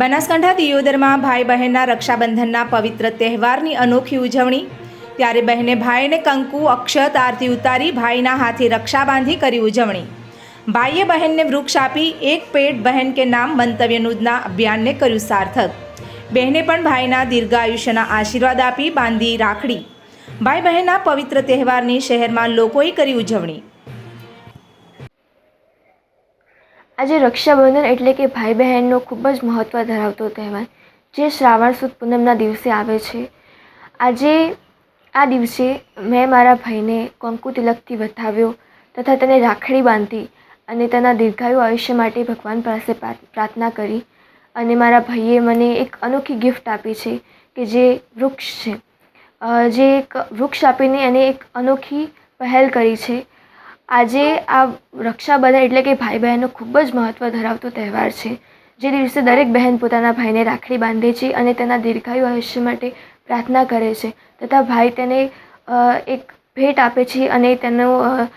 બનાસકાંઠા દિયોદરમાં ભાઈ બહેનના રક્ષાબંધનના પવિત્ર તહેવારની અનોખી ઉજવણી. ત્યારે બહેને ભાઈને કંકુ, અક્ષત, આરતી ઉતારી ભાઈના હાથે રક્ષા બાંધી કરી ઉજવણી. ભાઈએ બહેનને વૃક્ષ આપી એક પેટ બહેન કે નામ મંતવ્યનુદના અભિયાનને કર્યું સાર્થક. બહેને પણ ભાઈના દીર્ઘાયુષ્યના આશીર્વાદ આપી બાંધી રાખડી. ભાઈ બહેનના પવિત્ર તહેવારની શહેરમાં લોકોએ કરી ઉજવણી. આજે રક્ષાબંધન એટલે કે ભાઈ બહેનનો ખૂબ જ મહત્ત્વ ધરાવતો તહેવાર, જે શ્રાવણ સુદ પૂનમના દિવસે આવે છે. આજે આ દિવસે મેં મારા ભાઈને કંકુ તિલકથી વધાવ્યો તથા તેને રાખડી બાંધી અને તેના દીર્ઘાયુ આયુષ્ય માટે ભગવાન પાસે પ્રા- પ્રાર્થના કરી અને મારા ભાઈએ મને એક અનોખી ગિફ્ટ આપી છે કે જે વૃક્ષ છે. જે એક વૃક્ષ આપીને એને એક અનોખી પહેલ કરી છે. આજે આ રક્ષાબંધન એટલે કે ભાઈ બહેનનો ખૂબ જ મહત્ત્વ ધરાવતો તહેવાર છે. જે દિવસે દરેક બહેન પોતાના ભાઈને રાખડી બાંધે છે અને તેના દીર્ઘાયુ આયુષ્ય માટે પ્રાર્થના કરે છે. તથા ભાઈ તેને એક ભેટ આપે છે અને તેનું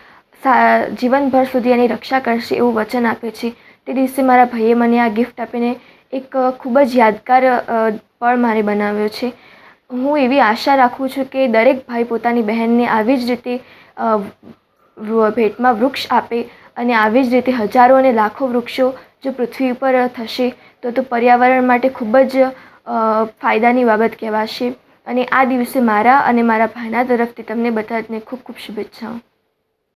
જીવનભર સુધી એની રક્ષા કરશે એવું વચન આપે છે. તે દિવસે મારા ભાઈએ મને આ ગિફ્ટ આપીને એક ખૂબ જ યાદગાર પળ મારે બનાવ્યો છે. હું એવી આશા રાખું છું કે દરેક ભાઈ પોતાની બહેનને આવી જ રીતે ભેટમાં વૃક્ષ આપે અને આવી જ રીતે હજારો અને લાખો વૃક્ષો જો પૃથ્વી ઉપર થશે, તો તો પર્યાવરણ માટે ખૂબ જ ફાયદાની બાબત કહેવાશે. અને આ દિવસે મારા અને મારા ભાઈના તરફથી તમને બધાને ખૂબ ખૂબ શુભેચ્છાઓ.